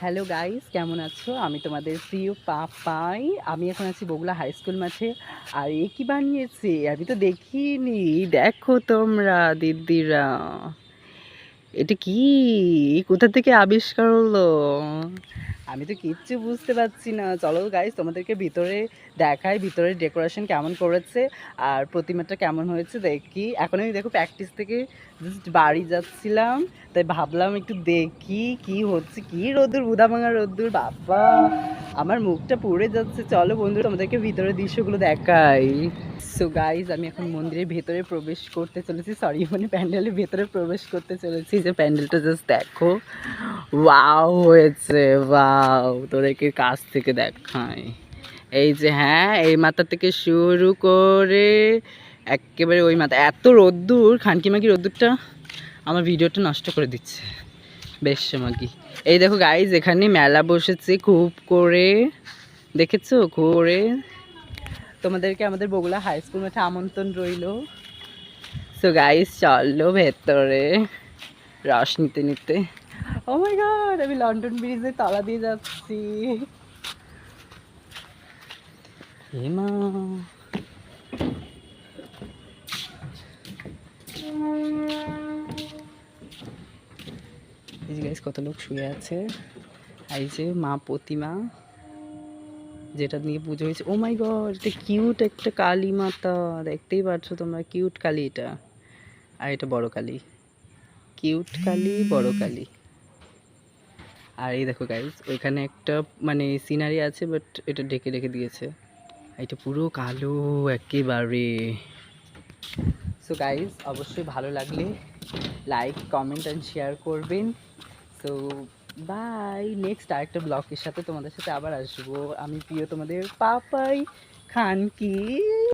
Hello guys, কেমন আছো? আমি তোমাদের প্রিয় পাপাই। আমি এখন আছি বগুলা হাই স্কুল মাঠে। আর এ কি বানিয়েছি? আমি তো দেখিনি। দেখো তোমরা, দিদিরা। এটা কি? কোথা থেকে আবিষ্কার হলো? আমি তো কিচ্ছু বুঝতে পারছি না। চলো গাইস তোমাদেরকে ভিতরে দেখাই ভিতরে ডেকোরেশন কেমন করেছে আর প্রতিমাটা কেমন হয়েছে দেখি। এখন আমি দেখো প্র্যাকটিস থেকে জাস্ট বাড়ি যাচ্ছিলাম, তাই ভাবলাম একটু দেখি কি হচ্ছে, কি রোদ্দুর বুধা ভাঙা রোদ্দুর, বাবা। আমার মুখটা পুড়ে যাচ্ছে। চলো বন্ধু তোমাদেরকে ভিতরের দৃশ্যগুলো দেখাই। সো গাইজ আমি এখন মন্দিরের ভেতরে প্রবেশ করতে চলেছি। সরি মানে প্যান্ডেলের ভেতরে প্রবেশ করতে চলেছি। যে প্যান্ডেলটা জাস্ট দেখো। ওয়াও হয়েছে ওয়াও তোদেরকে কাছ থেকে দেখাই। এই যে হ্যাঁ এই মাথা থেকে শুরু করে একেবারে ওই মাথা। এত রোদ্দুর খানকিমাকি রোদ্দুরটা আমার ভিডিওটা নষ্ট করে দিচ্ছে। বেশ, মাগি। এই দেখো গাইজ এখানে মেলা বসেছে খুব করে। দেখেছ? করে। তোমাদেরকে আমাদের বগুলা হাই স্কুল মাঠে আমন্ত্রণ রইল। সো গাইজ চলল ভেতরে। রস নিতে নিতে। ও গড আমি লন্ডন ব্রিজের তলা দিয়ে যাচ্ছি। হেমা। যে কত লোক শুয়ে আছে। এই যে মা প্রতিমা, যেটা নিয়ে পুজো হয়েছে। ও মাই গড এটা কিউট একটা কালী মাতা। দেখতেই পাচ্ছ তোমরা কিউট কালী এটা। আর এটা বড় কালী। কিউট কালী, বড় কালী। আর এই দেখো গাইজ ওইখানে একটা মানে সিনারি আছে বাট এটা ডেকে রেখে দিয়েছে। এটা পুরো কালো একেবারে। সো গাইজ অবশ্যই ভালো লাগলে লাইক কমেন্ট অ্যান্ড শেয়ার করবেন। সো বাই নেক্সট আরেকটা ব্লগের সাথে তোমাদের সাথে আবার আসব। আমি প্রিয় তোমাদের পাপাই খান কি